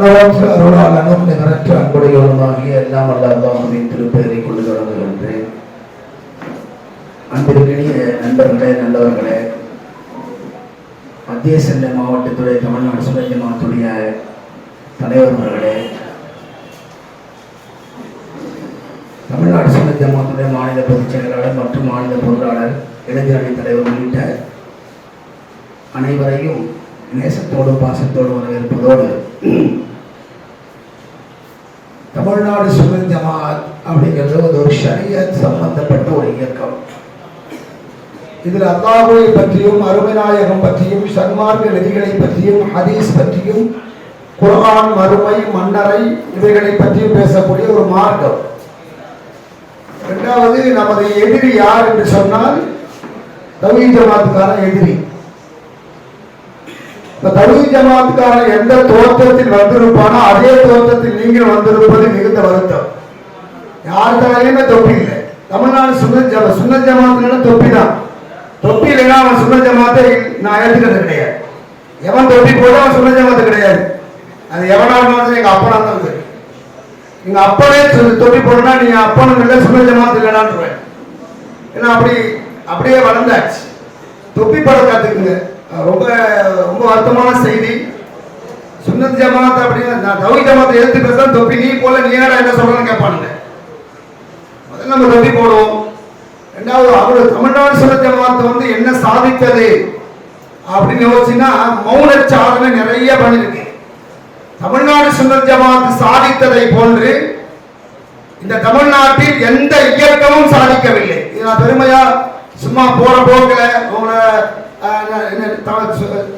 அளவற்ற அருளாளனும் நிகரற்ற அன்புடையவனுமாகிய எல்லாம் அல்ல அல்லாஹுவின் திருப்பெயரை கொண்டு தொடங்குகின்றேன் அன்பிற்கினிய நண்பர்களே நல்லவர்களே மத்திய சென்னை மாவட்டத்துடைய தமிழ்நாடு சுதந்திர ஜமாத்துடைய தலைவர்களே தமிழ்நாடு சுதந்திர ஜமாத்துடைய மாநில பொதுச் செயலாளர் மற்றும் மாநில பொருளாளர் இளைஞரணி தலைவர் உள்ளிட்ட அனைவரையும் நேசத்தோடும் பாசத்தோடும் வரவேற்பதோடு தமிழ்நாடு சுதந்திர ஜமாத் அப்படிங்கிறது ஒரு ஷரியத் சம்பந்தப்பட்ட ஒரு இயக்கம். இதில் அல்லாஹுவை பற்றியும் அருமைநாயகம் பற்றியும் சன்மார்க்க நெறிகளை பற்றியும் ஹதீஸ் பற்றியும் குரான் மறுமை மன்னரை இவைகளை பற்றியும் பேசக்கூடிய ஒரு மார்க்கம். இரண்டாவது நமது எதிரி யார் என்று சொன்னால் தவீ ஜமாத்துக்கான எதிரி. இப்ப தவீ ஜமாத்துக்கான எந்த தோற்றத்தில் வந்திருப்பானோ அதே தோற்றத்தில் நீங்கள் வந்திருப்பது மிகுந்த வருத்தம். யார் தலையுமே தொப்பி இல்லை. தமிழ்நாடு சுண்ண ஜம சுண்ண ஜமாத்துல தொப்பி தான். தொப்பி இல்லைன்னா அவன் சுண்ண ஜமாத்தை நான் ஏற்றுக்கிறது கிடையாது. எவன் தொப்பி போட அவன் சுண்ண ஜமாத்து கிடையாது. அது எவனா இருந்தாலும் எங்க அப்பனா தான் சரி எங்க அப்பனே தொப்பி போடனா நீ அப்பனும் இல்லை சுண்ண ஜமாத்து இல்லைனான்னு ஏன்னா அப்படி அப்படியே வளர்ந்தாச்சு. தொப்பி போட கத்துக்குங்க. ரொம்ப ரொம்ப வருத்தமான செய்தி. சுன்னத் ஜமாத் அப்படின்னு நான் தவி ஜமாத்தை எடுத்து பேசுறேன் தொப்பி நீ போல நீ என்னடா என்ன சொல்றேன்னு கேட்பானுங்க. முதல்ல நம்ம தொப்பி போடுவோம். ரெண்டாவது அவர் தமிழ்நாடு சுன்னத் ஜமாத்தை வந்து என்ன சாதித்தது அப்படின்னு யோசிச்சுன்னா மௌன சாதனை நிறைய பண்ணிருக்கு. தமிழ்நாடு சுந்தர் ஜமாத் சாதித்ததை போன்று இந்த தமிழ்நாட்டில் எந்த இயக்கமும் சாதிக்கவில்லை. இது நான் பெருமையா சும்மா போற போக்கில் உங்களை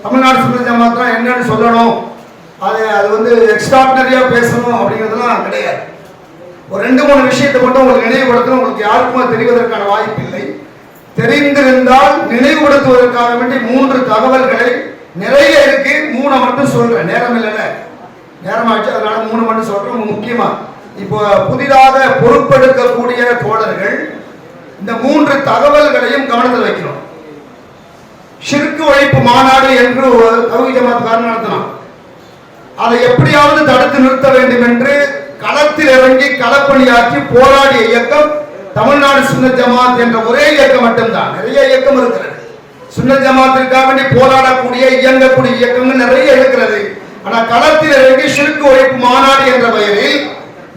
தமிழ்நாடு சுந்தர ஜமாத்னா என்னன்னு சொல்லணும். அது அது வந்து எக்ஸ்ட்ராடினரியா பேசணும் அப்படிங்கிறதுலாம் கிடையாது. ஒரு ரெண்டு மூணு விஷயத்தை மட்டும் உங்களுக்கு நினைவுபடுத்தணும். உங்களுக்கு யாருக்கும் தெரிவதற்கான வாய்ப்பு இல்லை. தெரிந்திருந்தால் நினைவுபடுத்துவதற்காக வேண்டி மூன்று தகவல்களை நிறைய இருக்கு. மூணை மட்டும் சொல்றேன். நேரம் இல்லைல்ல நேரமாச்சு. அதனால மூணு மட்டும் சொல்றேன். முக்கியமா. இப்போ புதிதாக பொறுப்பெடுக்கக்கூடிய தோழர்கள் இந்த மூன்று தகவல்களையும் கவனத்தில் வைக்கணும். சிறுக்கு ஒழிப்பு மாநாடு என்று ஒரு ஜமாத்காரன் நடத்தினான். அதை எப்படியாவது தடுத்து நிறுத்த வேண்டும் என்று களத்தில் இறங்கி களப்பணியாற்றி போராடிய இயக்கம் தமிழ்நாடு சுன்ன ஜமாத் என்ற ஒரே இயக்கம் மட்டும்தான். நிறைய இயக்கம் இருக்கிறது. சுன்ன ஜமாத்திற்காக வேண்டி போராடக்கூடிய இயங்கக்கூடிய இயக்கங்கள் நிறைய இருக்கிறது. ஆனா களத்தில் இறங்கி சிறுக்கு ஒழிப்பு மாநாடு என்ற பெயரில்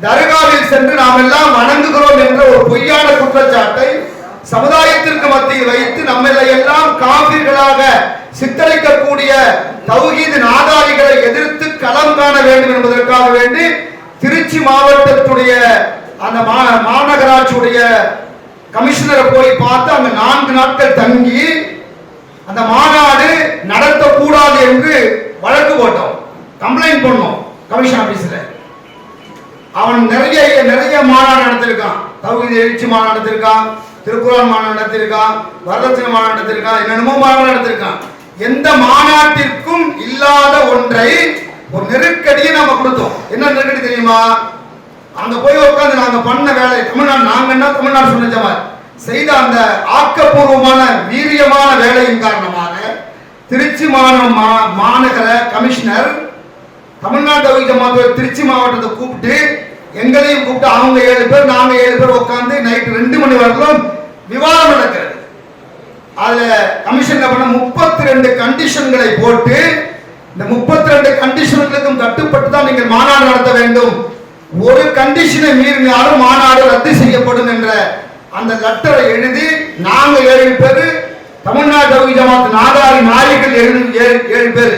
தர்காவில் சென்று நாம் எல்லாம் வணங்குகிறோம் என்ற ஒரு பொய்யான குற்றம் சமுதாயத்திற்கு மத்தியில் வைத்து நம்மளை எல்லாம் காவிர்களாக சித்தரிக்கக்கூடிய தௌஹீது நாதாரிகளை எதிர்த்து களம் காண வேண்டும் என்பதற்காக வேண்டி திருச்சி மாவட்டத்துடைய அந்த மாநகராட்சியுடைய கமிஷனரை போய் பார்த்து அங்க நான்கு நாட்கள் தங்கி அந்த மாநாடு நடத்தக்கூடாது என்று வழக்கு போட்டோம். கம்ப்ளைண்ட் பண்ணோம் கமிஷன் ஆபீஸ்ல. அவன் நிறைய நிறைய மாநாடு நடத்திருக்கான். தகுதி எழுச்சி மாநாடு நடத்திருக்கான். திருக்குறள் மாநாடு நடத்திருக்கான் வரதட்சணை மாநாடு நடத்திருக்கான் என்னென்னமோ மாநாடு நடத்திருக்கான். எந்த மாநாட்டிற்கும் இல்லாத ஒன்றை ஒரு நெருக்கடியை நாம கொடுத்தோம். என்ன நெருக்கடி தெரியுமா? அங்க போய் உட்காந்து நாங்க பண்ண வேலை தமிழ்நாடு நாங்க என்ன தமிழ்நாடு சொன்ன ஜமாத் செய்த அந்த ஆக்கப்பூர்வமான வீரியமான வேலையின் காரணமாக திருச்சி மாநகர மா- மாநகர கமிஷனர் தமிழ்நாடு வைக்க ஜமாத் திருச்சி மாவட்டத்தை கூப்பிட்டு எங்களையும் கூப்பிட்டு அவங்க ஏழு பேர் நாங்க ஏழு பேர் உட்காந்து நைட் ரெண்டு மணி வரைக்கும் விவாதம் நடக்கிறது. அதுல கமிஷன்ல பண்ண முப்பத்தி ரெண்டு கண்டிஷன்களை போட்டு இந்த முப்பத்தி ரெண்டு கண்டிஷன்களுக்கும் கட்டுப்பட்டு தான் நீங்கள் மாநாடு நடத்த வேண்டும். ஒரு கண்டிஷனை மீறினாலும் மாநாடு ரத்து செய்யப்படும் என்ற அந்த லெட்டரை எழுதி நாங்க ஏழு பேர் தமிழ்நாடு தௌஹீத் ஜமாத் நாடாரி நாயகர்கள் ஏழு ஏழு- ஏழு பேர்.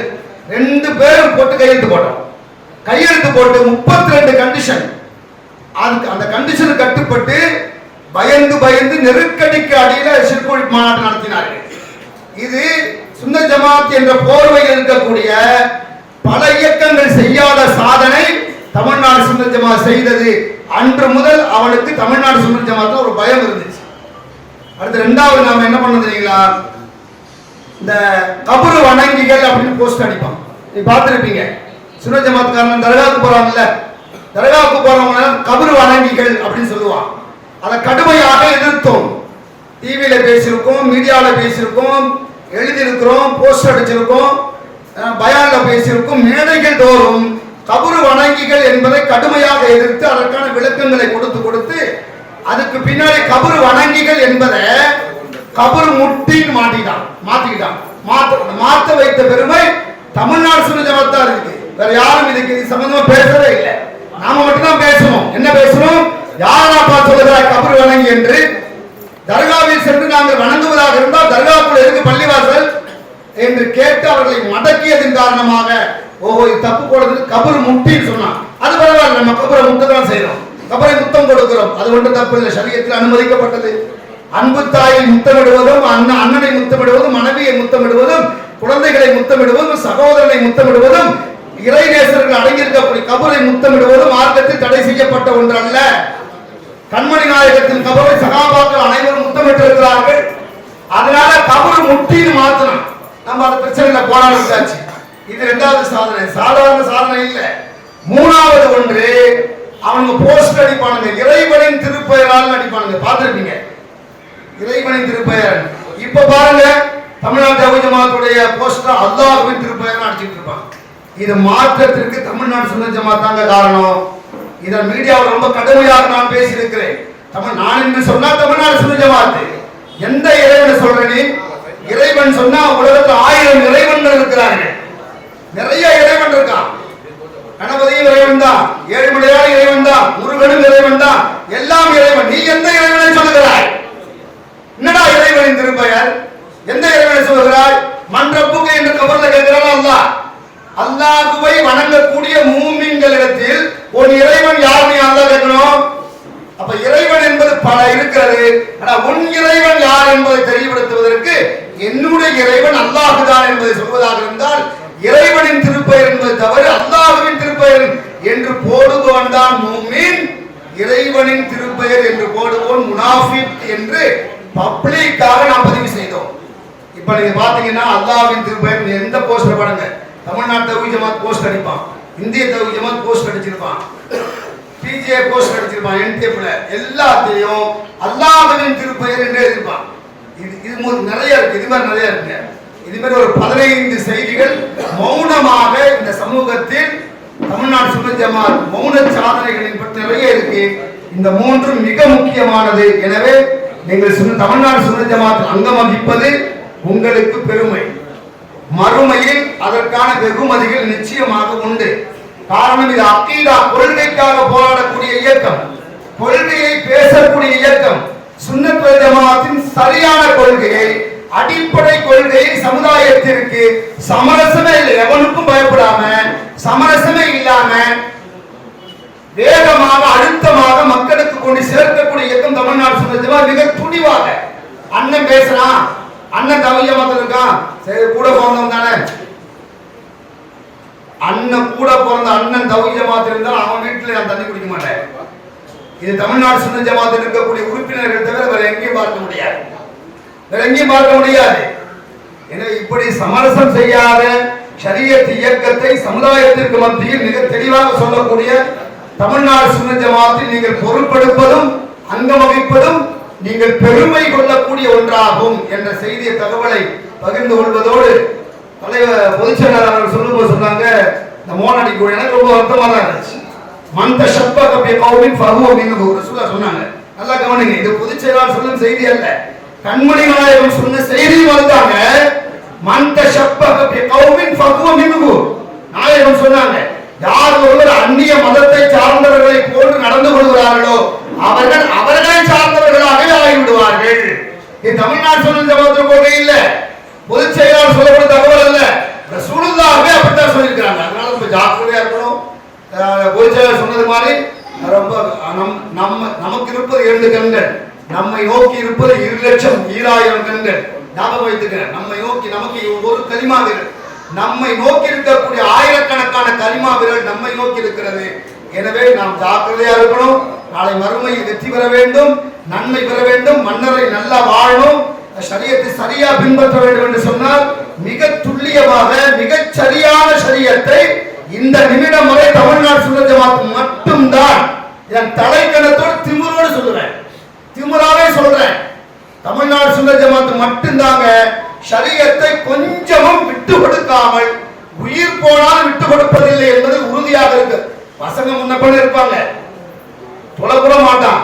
ரெண்டு பேரும் போட்டு கையெழுத்து போட்டோம். கையெழுத்து போட்டு முப்பத்தி ரெண்டு கண்டிஷன் அதுக்கு அந்த கண்டிஷனுக்கு கட்டுப்பட்டு பயந்து பயந்து நெருக்கடிக்கு அடியில சிற்குழி மாநாடு நடத்தினார்கள். இது சுந்த ஜமாத் என்ற போர்வையில் இருக்கக்கூடிய பல இயக்கங்கள் செய்யாத சாதனை தமிழ்நாடு சுந்த ஜமாத் செய்தது. அன்று முதல் அவனுக்கு தமிழ்நாடு சுந்த ஜமாத் ஒரு பயம் இருந்துச்சு. அடுத்து ரெண்டாவது நாம என்ன பண்ண தெரியுங்களா? இந்த கபரு வணங்கிகள் அப்படின்னு போஸ்ட் அடிப்பான் நீ பார்த்துருப்பீங்க. சுந்தர் ஜமாத்காரன் தர்காவுக்கு போறாங்கல்ல தர்காவுக்கு போறவங்க கபரு வணங்கிகள் அப்படின்னு சொல்லுவான் அதை கடுமையாக எதிர்த்தோம். டிவியில பேசியிருக்கோம் மீடியாவில் பேசியிருக்கோம் எழுதியிருக்கிறோம் போஸ்டர் அடிச்சிருக்கோம் பயான்ல பேசியிருக்கோம். மேடைகள் தோறும் கபரு வணங்கிகள் என்பதை கடுமையாக எதிர்த்து அதற்கான விளக்கங்களை கொடுத்து கொடுத்து அதுக்கு பின்னாடி கபரு வணங்கிகள் என்பதை கபரு முட்டின்னு மாட்டிட்டான் மாத்திக்கிட்டான். மாத்த மாத்த வைத்த பெருமை தமிழ்நாடு சுனஜமத்தா இருக்கு. வேற யாரும் இதுக்கு இது சம்பந்தமா பேசவே இல்லை. நாம மட்டும்தான் பேசணும். என்ன பேசணும்? யாரா சொல்லுகிறார் கபர் வணங்கி என்று. தர்காவில் சென்று நாங்கள் வணங்குவதாக இருந்தால் தர்காக்குள்ள இருக்கு பள்ளிவாசல்? என்று கேட்டு அவர்களை மடக்கியதன் காரணமாக ஓஹோ தப்பு போடுறது கபர் முட்டின்னு சொன்னான். அது பரவாயில்ல நம்ம கபரை முட்ட தான் செய்யறோம். கபரை முத்தம் கொடுக்கிறோம். அது ஒன்றும் தப்பு இல்லை. சரியத்தில் அனுமதிக்கப்பட்டது. அன்பு தாயை முத்தமிடுவதும் அண்ணன் அண்ணனை முத்தமிடுவதும் மனைவியை முத்தமிடுவதும் குழந்தைகளை முத்தமிடுவதும் சகோதரனை முத்தமிடுவதும் இறைநேசர்கள் அடங்கியிருக்கக்கூடிய கபரை முத்தமிடுவதும் மார்க்கத்தில் தடை செய்யப்பட்ட ஒன்று அல்ல கண்மணி நாயகத்தின் கபரை சகாபாக்கள் அனைவரும் முத்தமிட்டிருக்கிறார்கள். அதனால கபரு முட்டின்னு மாத்தணும். நம்ம அந்த பிரச்சனையில போராடிட்டாச்சு இது ரெண்டாவது சாதனை. சாதாரண சாதனை இல்ல. மூணாவது ஒன்று அவங்க போஸ்ட் அடிப்பானுங்க. இறைவனின் திருப்பெயரால் அடிப்பானுங்க. பார்த்திருப்பீங்க? இறைவனின் திருப்பெயர். இப்ப பாருங்க தமிழ்நாட்டு அபிஜமாத்துடைய போஸ்டர் அல்லாஹுவின் திருப்பெயர் அடிச்சிட்டு இருப்பாங்க. இது மாற்றத்திற்கு தமிழ்நாடு சுதந்திர ஜமாத் தாங்க காரணம். இதை மீடியாவில் ரொம்ப கடுமையாக நான் பேசியிருக்கிறேன். தமிழ் நான் என்று சொன்னா தமிழ்நாடு சுதந்திர ஜமாத்து. எந்த இறைவனை சொல்ற நீ இறைவன் சொன்னா உலகத்தில் ஆயிரம் இறைவன்கள் இருக்கிறார்கள். நிறைய இறைவன் இருக்கான். கணபதியும் இறைவன் தான். ஏழுமலையான இறைவன் தான். முருகனும் இறைவன் தான். எல்லாம் இறைவன். நீ எந்த இறைவனை சொல்லுகிறாய்? என்னடா இறைவனின் திருப்பெயர்? எந்த இறைவனை சொல்லுகிறாய்? மன்றப்புக்கு என்று கபர்ல கேட்கிறான் அல்லாஹ்? அல்லாஹுவை வணங்கக்கூடிய மூமின்களிடத்தில் ஒரு இறைவன் யாருன்னு அல்லாஹ் கேட்கணும். அப்ப இறைவன் என்பது பல இருக்கிறது. ஆனா உன் இறைவன் யார் என்பதை தெளிவுபடுத்துவதற்கு என்னுடைய இறைவன் அல்லாஹுதான் என்பதை சொல்வதாக இருந்தால் இறைவனின் திருப்பெயர் என்பது தவறு அல்லாஹுவின் திருப்பெயர் என்று போடுபவன் தான் மூமின். இறைவனின் திருப்பெயர் என்று போடுவோன் முனாஃபிக் என்று பப்ளிக்காக நாம் பதிவு செய்தோம். இப்ப நீங்க பாத்தீங்கன்னா அல்லாஹ்வின் திருப்பெயர் எந்த போஸ்டர் படங்க தமிழ்நாடு தவி ஜமாத் போஸ்ட் அடிப்பான் இந்திய தவி ஜமாத் போஸ்ட் அடிச்சிருப்பான் பிஜே போஸ்ட் அடிச்சிருப்பான் என்டிஎஃப்ல எல்லாத்தையும் அல்லாஹின் திருப்பெயர் என்று இருப்பான் இது இது மு- நிறைய இருக்கு. இது மாதிரி நிறைய இருக்கு. இது மாதிரி ஒரு பதினைந்து செய்திகள் மௌனமாக இந்த சமூகத்தில் தமிழ்நாடு சுன்ன ஜமாத் மௌன சாதனைகளின் பற்றி நிறைய இருக்கு. இந்த மூன்றும் மிக முக்கியமானது. எனவே நீங்கள் தமிழ்நாடு சுன்ன அங்கம் வகிப்பது உங்களுக்கு பெருமை. மறுமையில் அதற்கான வெகுமதிகள் நிச்சயமாக உண்டு. காரணம் இது அக்கீதா கொள்கைக்காக போராடக்கூடிய இயக்கம். கொள்கையை பேசக்கூடிய இயக்கம். சுன்னத் ஜமாத்தின் சரியான கொள்கையை அடிப்படை கொள்கையை சமுதாயத்திற்கு சமரசமே இல்லை. எவனுக்கும் பயப்படாம சமரசமே இல்லாம வேகமாக அழுத்தமாக மக்களுக்கு கொண்டு சேர்க்கக்கூடிய இயக்கம் தமிழ்நாடு சுதந்திரமா மிக துணிவாக அண்ணன் பேசுறான். அண்ணன் தமிழ் மக்கள் இருக்கான் சரி கூட பிறந்தவன் தானே. அண்ணன் கூட பிறந்த அண்ணன் தவிய ஜமாத் இருந்தால் அவன் வீட்டுல நான் தண்ணி குடிக்க மாட்டேன். இது தமிழ்நாடு சுன்ன ஜமாத்தில் இருக்கக்கூடிய உறுப்பினர்கள் தவிர வேற எங்கேயும் பார்க்க முடியாது. வேற எங்கேயும் பார்க்க முடியாது. எனவே இப்படி சமரசம் செய்யாத ஷரியத் இயக்கத்தை சமுதாயத்திற்கு மத்தியில் மிக தெளிவாக சொல்லக்கூடிய தமிழ்நாடு சுன்ன ஜமாத்தில் நீங்கள் பொருட்படுப்பதும் அங்கம் வகிப்பதும் நீங்கள் பெருமை கொள்ளக்கூடிய ஒன்றாகும் என்ற செய்திய தகவலை பகிர்ந்து கொள்வதோடு தலைவர் பொதுச் செயலாளர் சொல்லும்போது சொன்னாங்க இந்த மோனடி கூட எனக்கு ரொம்ப வருத்தமா தான் இருந்துச்சு. மந்த ஷப்ப கப்பிய கௌமின் ஃபகு அப்படின்னு ஒரு ரசூலா சொன்னாங்க. நல்லா கவனிங்க இது பொதுச் செயலாளர் சொல்லும் செய்தி அல்ல. கண்மணி நாயகம் சொன்ன செய்தி வந்தாங்க மந்த ஷப்ப கப்பிய கௌமின் ஃபஹுவ மின்ஹு நாயகம் சொன்னாங்க. யார் ஒருவர் அந்நிய மதத்தை சார்ந்தவர்களை போன்று நடந்து கொள்கிறார்களோ அவர்கள் அவர்களை இது தமிழ்நாடு சொல்லும் ஜமாத்து கொள்கை இல்ல. பொதுச் செயலாளர் சொல்லப்பட்ட தகவல் அல்ல. ரசூலுல்லாஹ்வே அப்படித்தான் சொல்லியிருக்கிறாங்க. அதனால ரொம்ப ஜாக்கிரதையா இருக்கணும். பொதுச் செயலாளர் சொன்னது மாதிரி ரொம்ப நம் நம்ம நமக்கு இருப்பது இரண்டு கண்கள். நம்மை நோக்கி இருப்பது இரு லட்சம் ஈராயிரம் கண்கள். ஞாபகம் வைத்துக்கிறேன் நம்மை நோக்கி நமக்கு ஒரு கரிமா விரல். நம்மை நோக்கி இருக்கக்கூடிய ஆயிரக்கணக்கான கரிமா விரல் நம்மை நோக்கி இருக்கிறது. எனவே நாம் ஜாக்கிரதையா இருக்கணும். நாளை மறுமை வெற்றி பெற வேண்டும். நன்மை பெற வேண்டும். மன்னரை நல்லா சரியத்தை சரியா பின்பற்ற வேண்டும் என்று சொன்னால் மிக துல்லியமாக மிக சரியான சரியத்தை இந்த நிமிடம் வரை தமிழ்நாடு சுன்ன ஜமாத் மட்டும்தான். என் தலைக்கணத்தோடு திமுறோடு சொல்லுறேன் திமுறாவே சொல்றேன். தமிழ்நாடு சுன்ன ஜமாத் மட்டும்தாங்க சரியத்தை கொஞ்சமும் விட்டு கொடுக்காமல் உயிர் போனால் விட்டு கொடுப்பதில்லை என்பது உறுதியாக இருக்கு. பசங்க முன்ன கூட இருப்பாங்க. தொலை மாட்டான்.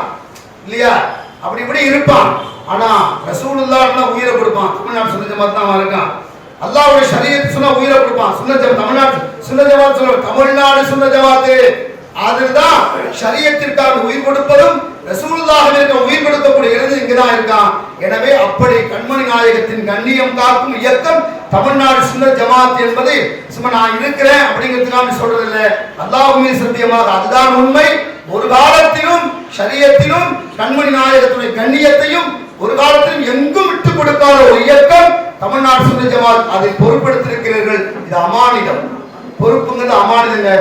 இல்லையா? அப்படி இப்படி இருப்பான். ஆனா ரசூலுல்லாஹ்னா உயிரை கொடுப்பான். தமிழ்நாடு சுந்தர ஜமாத் தான் அவன் இருக்கான். அல்லாஹ்வுடைய ஷரியத் சொன்னா உயிரை கொடுப்பான். சுன்ன ஜமாத் தமிழ்நாட்டு சுன்ன ஜமாத் சொல்லுவாங்க தமிழ்நாடு சுன்ன ஜமாத்து அதுதான் ஷரியத்திற்காக உயிர் கொடுப்பதும் ரசூலுல்லாஹிற்கு உயிர் கொடுக்கக்கூடிய இருந்து இங்கதான் இருக்கான். எனவே அப்படி கண்மணி நாயகத்தின் கண்ணியம் காக்கும் இயக்கம் தமிழ்நாடு சுந்தர் ஜமாத் என்பது. சும்மா நான் இருக்கிறேன் அப்படிங்கிறதுக்காக சொல்றது இல்லை அல்லாஹுமே சத்தியமாக அதுதான் உண்மை. ஒரு காலத்திலும் சரியத்திலும் கண்மணி நாயகத்துடைய கண்ணியத்தையும் ஒரு காலத்திலும் எங்கும் விட்டு கொடுக்காத ஒரு இயக்கம் தமிழ்நாடு சுன்ன ஜமாத் அதை பொறுப்பெடுத்திருக்கிறீர்கள் இது அமானிதம். பொறுப்புங்கிறது அமானிதங்க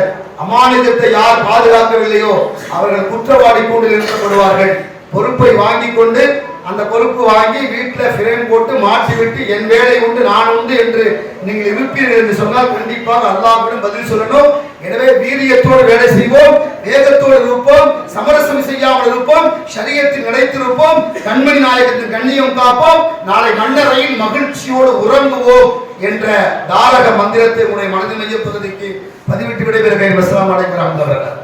அமானிதத்தை யார் பாதுகாக்கவில்லையோ அவர்கள் குற்றவாளி கூண்டில் நிறுத்தப்படுவார்கள். பொறுப்பை வாங்கி கொண்டு அந்த பொறுப்பு வாங்கி வீட்டில் ஃப்ரேம் போட்டு மாற்றி விட்டு என் வேலை உண்டு நான் உண்டு என்று நீங்கள் இருப்பீர்கள் என்று சொன்னால் கண்டிப்பாக அல்லாஹ்விடம் பதில் சொல்லணும். எனவே வீரியத்தோடு வேலை செய்வோம் வேகத்தோடு இருப்போம் சமரசம் செய்யாமல் இருப்போம் சரியத்தில் நினைத்திருப்போம் கண்மணி நாயகத்தின் கண்ணியம் காப்போம் நாளை மன்னரையில் மகிழ்ச்சியோடு உறங்குவோம் என்ற தாரக மந்திரத்தை உடைய மனதின் மைய பகுதிக்கு பதிவிட்டு விடைபெறுகிறேன் வசலாம் அடைக்கிறார் அவர்கள்